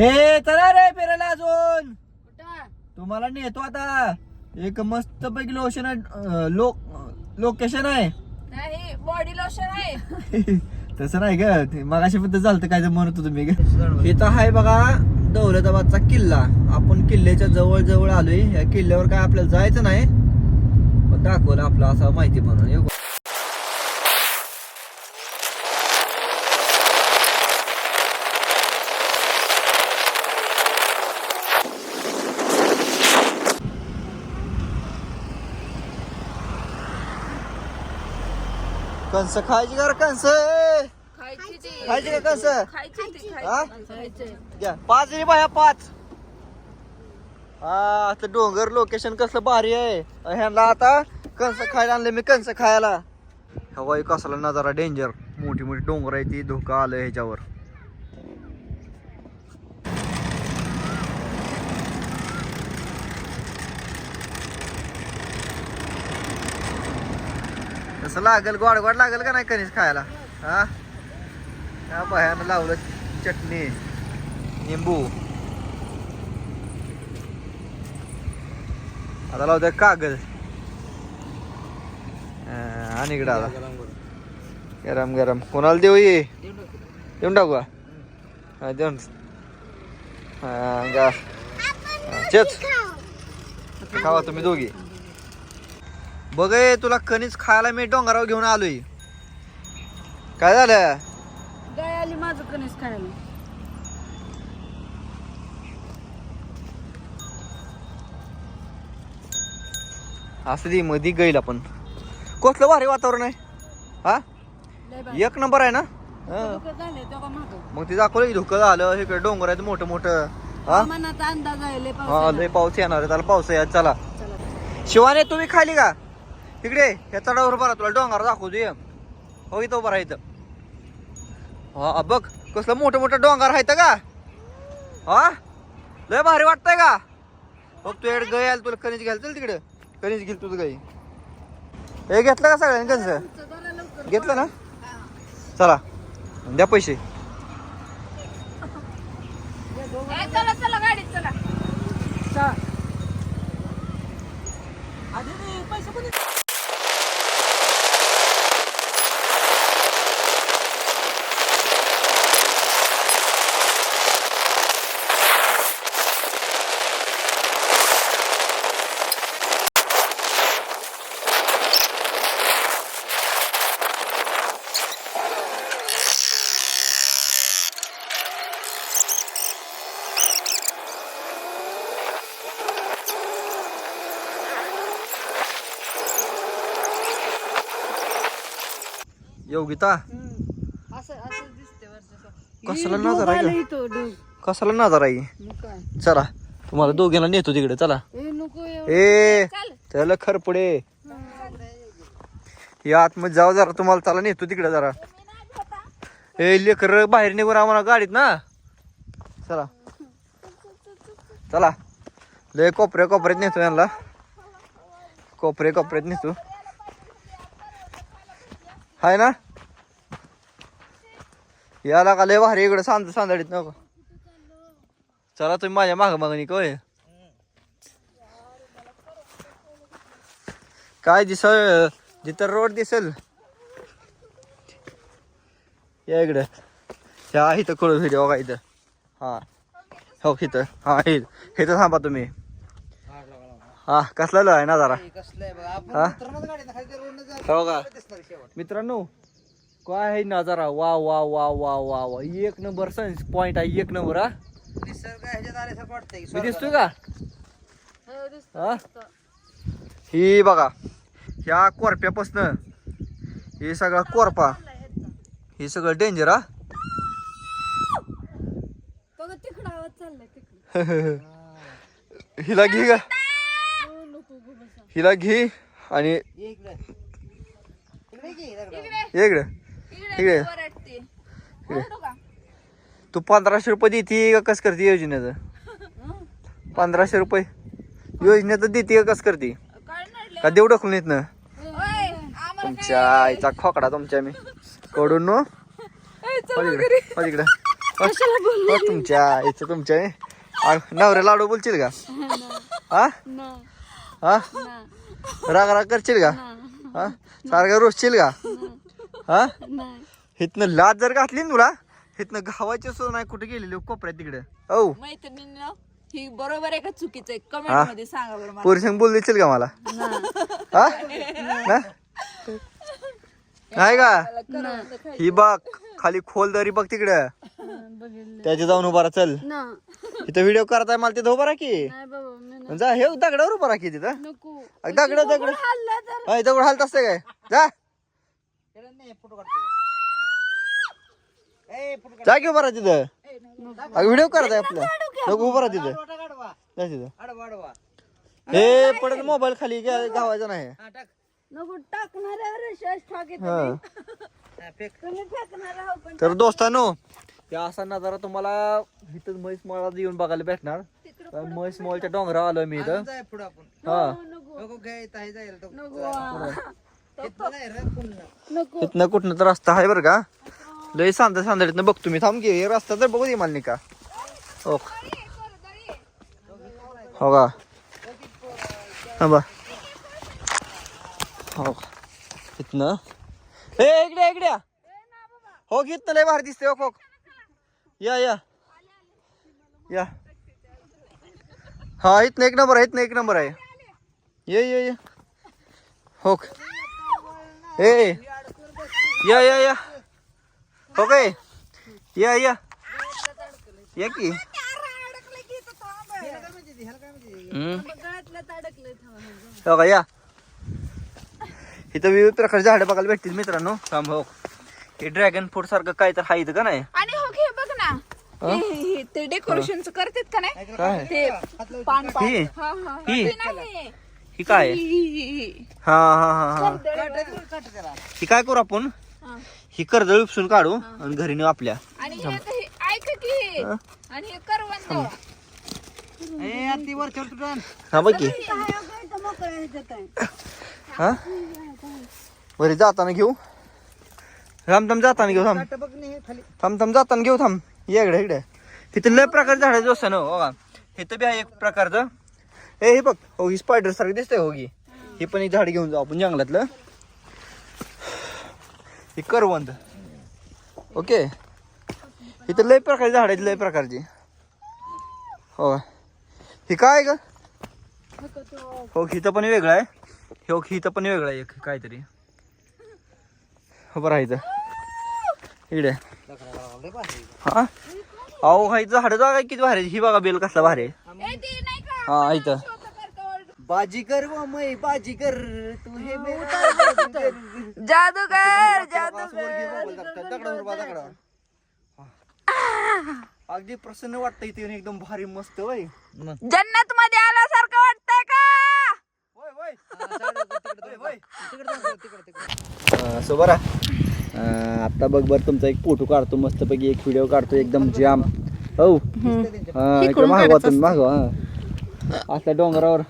हे चला रे फिरायला अजून. तुम्हाला नेतो आता. एक मस्त पैकी लोशन लोक लोकेशन आहे. नाही बॉडी लोशन आहे. तसं नाही ग मगाशी पण झालं काय म्हणत होतो मी ग. इथं आहे बघा दौलताबादचा किल्ला. आपण किल्ल्याच्या जवळ जवळ आलोय. या किल्ल्यावर काय आपल्याला जायचं नाही. दाखवलं आपलं असं माहिती म्हणून. कंस खायची का कंस खायची का कंस हा? द्या पाच रे बाया पाच. हा आता डोंगर लोकेशन कसलं भारी आहे. ह्यांना आता कंस खायला आणले मी कंस खायला. हवाई कसला नजारा डेंजर मोठी मोठी डोंगर आहे ती धोका आलं ह्याच्यावर. कसं लागल? गोड गोड लागल का नाही कणीस खायला? हा? त्या बायानं लावलं चटणी निंबू. आता लावतोय कागद. आणि इकडं आला गरम गरम. कोणाला देऊ ये देऊन टाकू का? हा देऊन. हा, चेच. खावा तुम्ही दोघी. बघ तुला कणीस खायला मी डोंगरावर घेऊन आलोय. काय झालं? गाय आली माझं कणीस खायला. असं दे मध्ये गईल आपण. कसलं भारी वातावरण आहे. हा. एक नंबर आहे ना? मागं. ते दाखवलं धुकं झालं. इकडे डोंगर आहेत मोठं मोठं. हा? मनात अंदाज आहे लय पाऊस येणार. आहे. त्याला पाऊस आहे. चला. चला. शिवाने तुम्ही खाली का? इकडे या चढावर बरा तुला डोंगर दाखवतो ये हो इथं उभं राहायचं हा बघ कसलं मोठं मोठं डोंगर आहेत का? हा? लय भारी वाटतंय का? बघ तू एड गय आल तुला कणीस घ्यायला चल तिकडे. कणीस घेईल तुझं गाई हे घेतलं का सगळ्यांनी लवकर. घेतलं ना? चला द्या पैसे. चला चला गाडीत चला. चला. योगिता. असं असं दिसते वरचं कसला हे नजारा आहे आलं का? इथं, ढोग. कसाला नजारा आहे मग काय? चला तुम्हाला दोघींना नेतो तिकडे चला. ए नको एवढं. ए चल. खरपडे. या आतमध्ये जाऊ जरा तुम्हाला चला नेतो तिकडे जरा. ए लेकर बाहेर निघून आम्हाला गाडीत ना. चला. चला. लय कोपऱ्या कोपऱ्यात नेतो यांना. कोपरे कोपऱ्यात नेतो. हाय ना? याला का लय भारी इकडे सांद सांदाडीत नको. चला तुम्ही माझ्या माग मागणी कोय काय दिसल जिथं रोड दिसल. या इकडं. ह्या इथं कळू व्हिडिओ का इथं. हा. हो इथं. हा इथं. इथं थांबा तुम्ही. हा कसला आहे ना जरा? हा हो? का? मित्रांनो काय आहे नजारा वा वा वा वा वा वा. एक नंबर सन्स पॉइंट आहे एक नंबर हा? मी दिसतोय का? हो, दिसतं, हा? ही बघा ह्या कोरप्यापासनं हे सगळा कोरपा. हे सगळं डेंजर हा? बघा तिकडं आवाज चाललाय तिकडं. हिला घे का हो. हिला घे आणि इकडे. इकडं? तू पंधराशे रुपये देते का कसं करते योजनेचं? हं? पंधराशे रुपये. योजनेचं देते का कसं करते? का देऊ ढकलून येत ना तुमच्या आईचा खोकडा तुमच्या मी. कडून नो. ए, चल इकडे इकडे कशाला बोल तुमच्या इथं तुमच्या नवऱ्या लाडू बोलशील का? हा हा? राग राग करशील का? हा? सारखं रोजशील का? हा? इथनं लाज जर घातली ना तुला इथनं गावाची सुद्धा नाही कुठे गेलेली? कोपऱ्यात तिकडे. औ. मैत्रिणींनो ही बरोबर आहे का चुकीचं आहे. कमेंटमध्ये सांगा बरं मला. पोरी संग बोल देशील का मला. हा? ना? नाही का. ही बघ खाली खोल दरी बघ तिकडे. त्याच्या जाऊन उभा राहा, चल. ना. इथं व्हिडिओ करताय मला तिथं उभा राहा की. नाही बाबा मी नाही. जा हे दगडावर उभा की तिथं. नको. दगड दगड. हल्ला तर. हा दगड हालत असते काय? जा. जा की उभा राहा तिथं. अगं व्हिडिओ करताय आपलं. नको उभा राहा तिथं. जा तिथं. हे पडत मोबाईल खाली गा- गावायचा नाही. नको टाकणाऱ्यावर विश्वास ठेवा हा. तुम्ही. फेकणार आहो पण तर दोस्तानो या असा नजारा तुम्हाला इथं म्हैस मळा येऊन बघायला भेटणार. म्हैस मॉलच्या डोंगरावर आलोय मी इथं. हा. नको नको. इथनं कुठनं तर रस्ता आहे बरं का? लय सांदा सांदडीतनं बघतो मी थांब की हे रस्ता तर बघू दे मला नाही का? हो हो का? थांबा हो का. इथनं. ए इकडे इकडे. या. हो की इथनं लय भारी दिसते हो हो या या. या. हा इथनं एक नंबर आहे इथनं एक नंबर आहे. ये ये ये. हो ए या या या. हो काय या या. या की. हो का या. इथं विविध प्रकारचे झाडं बघायला भेटतील मित्रांनो. थांब हो हे ड्रॅगन फ्रूट सारखं काय तर आहे इथं का नाही? हा? हे- हे- ते डेकोरेशनच करतात का नाही? काय? ते पान पान. ही? हा, हा. ही? ते नाही. ही काय? आहे? ही- ही- ही- ही. हा हा हा. हा. ही काय करू आपण? हा. ही कर्दळ उपसून काढू आणि घरी नेऊ आपल्या. आणि हे आता हे- ऐक की. हे. हा? आणि हे करवंद. हा बघ की. हा? बरे जाताना घेऊ. थांब थांब जाताना घेऊ थांब. थांब थांब जाताना घेऊ थांब. इकडे इकडे. तिथे लय प्रकारचे झाडाचे दोस्त ना हो का इथं बी आहे एक प्रकारचं. ए हे बघ. हो ही स्पायडर सारखी दिसतंय हो की हे पण एक झाड घेऊन जाऊ आपण जंगलातलं. हे करवंद. ओके. इथं लय प्रकारची झाड आहेत लय प्रकारची. हो. हे काय ग? हो हिथं पण वेगळं आहे. हो हिथं पण वेगळं आहे एक काहीतरी. हो बरं आहे इथं इकडे. हा? अहो हा इथं झाडं बघा किती भारी. ही बघा बेल कसला भारी आहे. ए, ते नाही का? हा इथं. बाजीकर व मै बाजीकर तू हे जादूगर जादूगर. अगदी प्रसन्न वाटतं इथे एकदम भारी मस्त वय जन्नत मध्ये आल्यासारखं वाटतंय का? सो बरा आता बघ बर तुमचा एक फोटो काढतो मस्तपैकी एक व्हिडिओ काढतो एकदम जाम हो? हा, मागवा तुम्ही मागवा. असल्या डोंगरावर.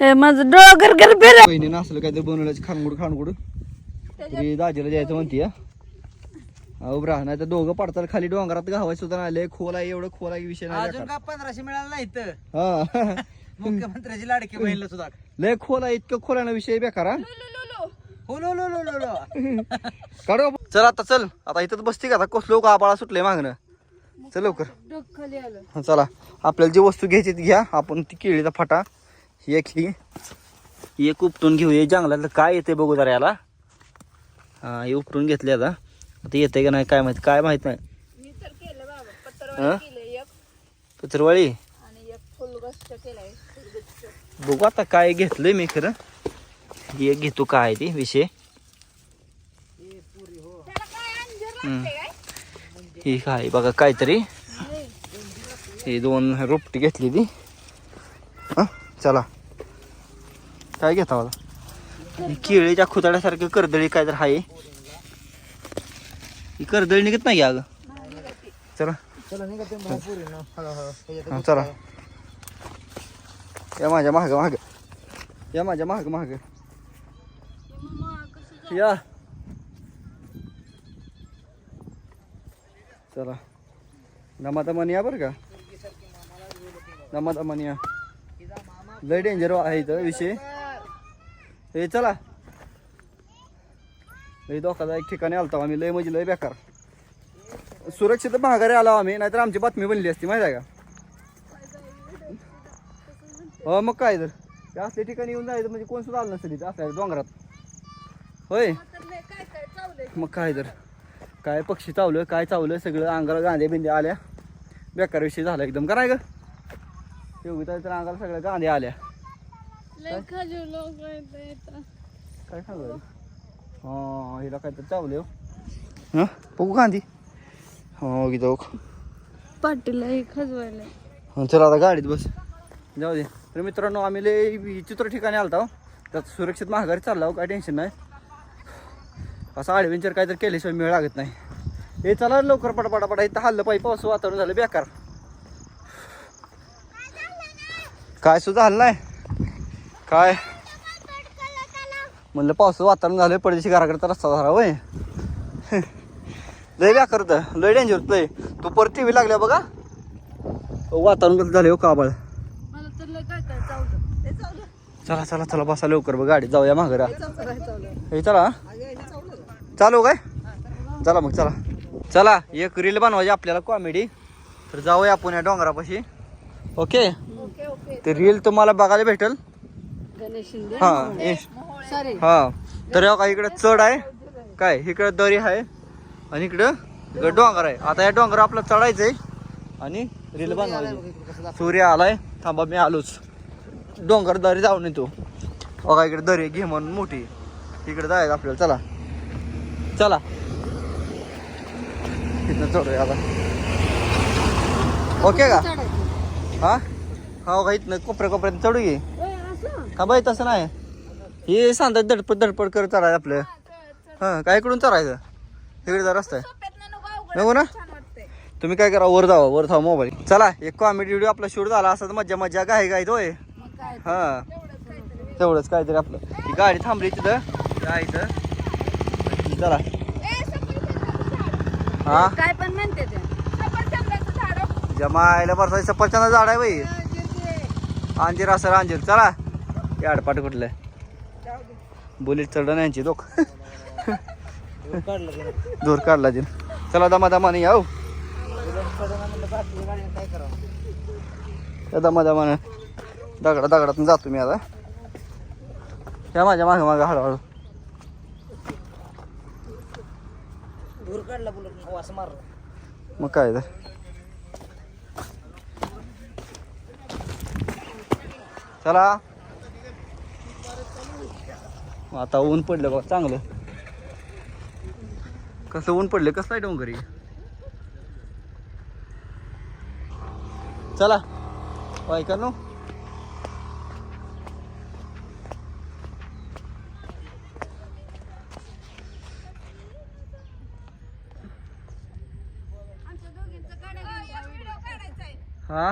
ए माझं डोगर फिर बहिणीनं असलं काहीतरी बनवल्याचं खानगुड खानगुड तरी दाजीला द्यायचं म्हणते अहो ब्रा नाही तर दोघं पडतात खाली डोंगरात गावाय सुद्धा आले खोल आहे एवढं खोल आहे विषय नाही अजून का पंधराशे मिळालं नाही तर हा. मुख्यमंत्र्याची लाडकी बहिणीला सुद्धा. लय खोल आहे इतकं खोल आहे ना विषय बेकार हा लो लो लो लो लो. काढू आपण. चल आता चल. आता इथंच बसते का? आता कसलो का आबाळा सुटले मागणं चल लवकर. खाली आलं. हा, चला. आपल्याला जी वस्तू घ्यायची ती घ्या. आपण ती केळीचा फाटा ही एक ही. ही एक उपटून घेऊ. हे जंगलातलं काय येते बघू जरा याला. हा हे उपटून घेतले आता. आता येते का नाही काय माहीत काय माहीत नाही. मी तर केलं बाबा. हा? पत्रवाळी केलं एक. पत्रवाळी? आणि एक फुलगस्त केलाय. फुलगच्छ. बघू आता काय घेतलंय मी खरं. ही एक घेतो काय आहे ती विषय? ही काय बघा काहीतरी. ही दोन रोपटी घेतली ती. हा चला. काय घेता मला ही केळीच्या खुताड्यासारखं कर्दळी काय तर आहे. ही कर्दळी निघत नाही अगं. चला. चला हा, चला. या माझ्या महाग महाग या माझ्या महाग महाग या. चला. दमादमानी या बरं का? दमादमानी या. लय डेंजर आहे इथं विषय. हे चला. लय धोकादायक ठिकाणी आलतो आम्ही. लय म्हणजे लय बेकार. सुरक्षित महागारी आलो आम्ही नाहीतर आमची बातमी बनली असती माहिती आहे का? हो मग काय तर. असल्या ठिकाणी येऊन जायचं म्हणजे कोण सुद्धा आलं नसेल इथं असल्या डोंगरात. होय. मग काय तर. काय पक्षी चावलं काय चावलं सगळं अंगाला गांधे बिंदे आल्या. बेकार विषय झाला एकदम. का नाही ग? योगिता तर अंगाला सगळ्या गांधे आल्या. काय सांगू हा हिला काय तर चावले हो? बघू गांधी. हो गीता बघ पाटील खजवायला चला आता गाडीत बस. जाऊ दे. तर मित्रांनो आम्ही लय विचित्र ठिकाणी आलता हो. त्यात सुरक्षित महागारी चालला हो काय टेन्शन नाही. असं ॲडव्हेंचर काहीतरी केल्याशिवाय मेळ लागत नाही. हे चला लवकर पटापटा पटा इथं हल्लं पाहिजे पाऊस वातावरण झालं बेकार. काय सुद्धा हल्लं नाही. काय? म्हणलं पाऊस वातावरण झालं परदेशी घराकडे रस्ता झाला होय. लय बेकार होतं. लय डेंजर होतं लय. तू परत टी व्ही लागल्या बघा. वातावरण कसं झालं हो काबाळ. तर काय काय चला चला चला बसा लवकर बघ गाडी जाऊया माघारा काय हे चला. चालू काय? चला मग चला. चला एक रील बनवायची आपल्याला कॉमेडी तर जाऊया आपण या डोंगरापाशी. ओके? ते रील तुम्हाला बघायला भेटेल. हा हा. तर हो का इकडे चढ आहे. काय? इकडे दरी आहे. आणि इकडं इकडं डोंगर आहे. आता या डोंगर आपलं चढायचंय. आणि रील बनवायची. सूर्य आलाय. थांबा मी आलोच. डोंगर दरी जाऊन येतो. बघा इकडे दरी घे म्हणून मोठी. इकडे जायचं आपल्याला. चला. चला. इथनं चढूया आता. ओके का? हा? हा का इथनं कोपऱ्या कोपऱ्यात चढू ये का बाई तसं नाही. हे सांगतात धडपड धडपड करत चढायचं आपलं. हा काय इकडून चढायचं? इकडे जर रस्ता आहे नको ना? छान वाटतंय तुम्ही काय करा वर जावा वर थांबा मोबाईल. चला एक कॉमेडी व्हिडिओ आपला शूट झाला असं तर मज्जा मज्जा काय काय होय. काय? हा. तेवढंच काहीतरी तेवढंच काहीतरी आपलं. ही गाडी थांबली तिथं. काय इथं. चला. हा? काय पण म्हणते हो. जमायला सफरचंद झाड आहे बाई. अंजीर असं अंजीर चला. याडपाट कुठलं जाऊ दे. बुलेट चढलं नाही यांची गेलं दूर काढला जिन चला दमा दमाने या हो दमा दमानं दगडा दगडातून जातो मी आता. या माझ्या मागं मागं हळूहळू. धूर काढला बुलट वास मारलं. मग काय तर. चला. आता ऊन पडलं बघ चांगलं. कसं ऊन पडलं कसं आहे डोंगरी चला. ऐका नो